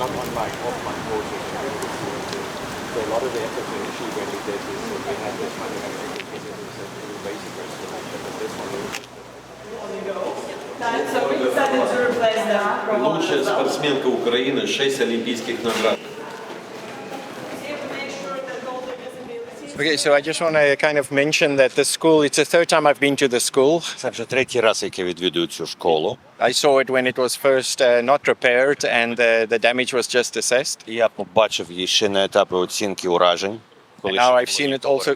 not unlike offline courses. So a lot of the effort when we did this, so we had this capabilities and new basic explanation, but this one is So we decided to replace them. Лучшая спортсменка України, 6 олімпійських наград. Okay, so I just want to kind of mention that the school, it's the third time I've been to the school. Це вже третій раз, як я відвідую цю школу. I saw it when it was first uh, not repaired and uh, the damage was just assessed. І Я побачив її ще на етапі оцінки уражень. And now I've seen it also,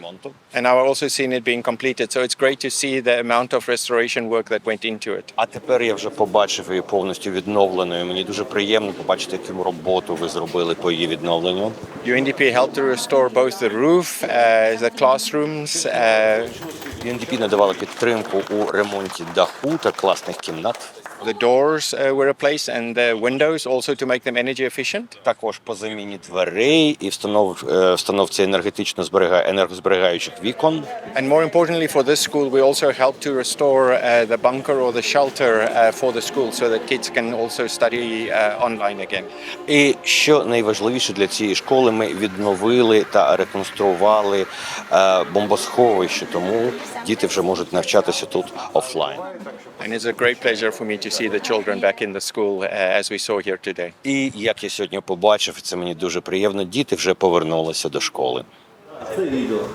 and now I've also seen it being completed. So it's great to see the amount of restoration work that went into it. А тепер я вже побачив її повністю відновленою. Мені дуже приємно побачити, яку роботу ви зробили по її відновленню. UNDP helped to restore both the roof, uh, the classrooms, uh, UNDP надавала підтримку у ремонті даху та класних кімнат. The doors uh, were replaced and the windows also to make them energy efficient. Також по заміні дверей і встанов, е, встановці енергетично зберігає енергозберігаючих вікон. And more importantly for this school, we also helped to restore uh, the bunker or the shelter uh, for the school so that kids can also study uh, online again. І що найважливіше для цієї школи, ми відновили та реконструювали е, бомбосховище, тому діти вже можуть навчатися тут офлайн. And it's a great pleasure for me to see the children back in the school uh, as we saw here today. І як я сьогодні побачив, це мені дуже приємно. Діти вже повернулися до школи. Це відео.